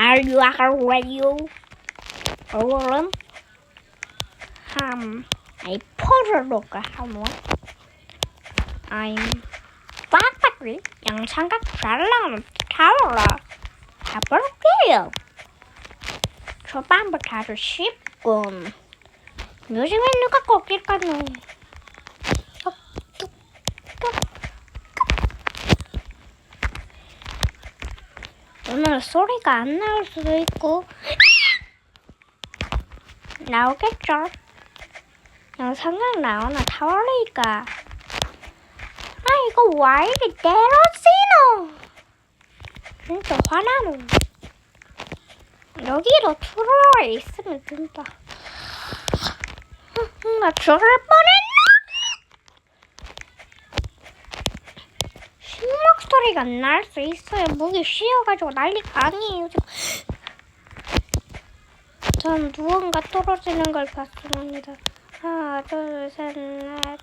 Are you ready? 오늘은 한 아이 포르로가 한번 I'm 빡빡이 영상각 잘라면 타올라 가볼게요. 초반부터 아주 쉽군. 요즘에 누가 꺾일까요? 오늘 소리가 안 나올 수도 있고. 나오겠죠. 영상각 나오나? 타올리니까. 아 이거 와 이리 때려지노! 진짜 화나노. 여기로 트롤 있으면 된다. 나 죽을 뻔했 나 신목 소리가 날수 있어요. 목이 쉬어가지고 난리가 아니에요 전 무언가 떨어지는 걸 봤습니다. 하나 둘 셋넷.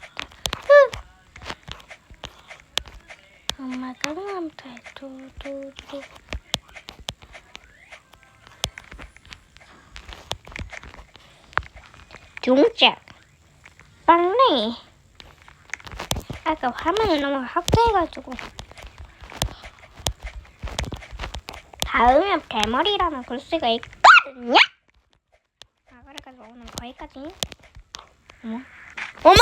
후! 엄마가 남자 두두두. 중작 빨리 아까 화면이 너무 확대해가지고 다음에 대머리라는 글씨가 있거든요. 아 그래가지고 오늘 거기까지. 어머. 어머!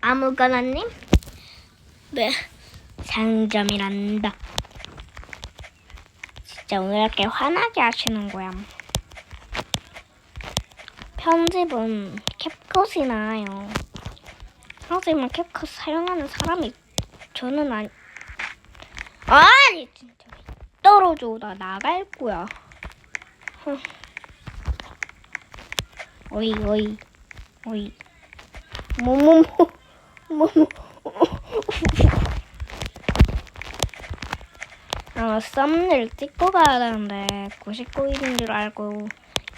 아무거나님? 네. 상점이란다. 진짜 오늘 이렇게 화나게 하시는 거야. 편집은 캡컷이 나아요? 하지만 캡컷 사용하는 사람이 저는 아니 아니 진짜. 왜 떨어져. 나 나갈 거야. 흥. 어이 어이. 어이. 뭐뭐뭐 뭐뭐. 아 썸네일 찍고 가야 되는데 99일인 줄 알고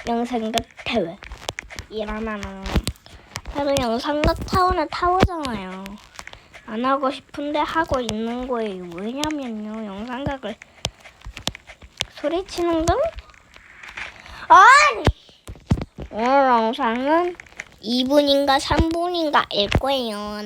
영상각 타워. 일하면은 그래도 영상각 타워는 타워잖아요 안 하고 싶은데 하고 있는 거예요 왜냐면요 영상각을 소리치는 건 아니 오늘 영상은 2분인가 3분인가 일 거예요.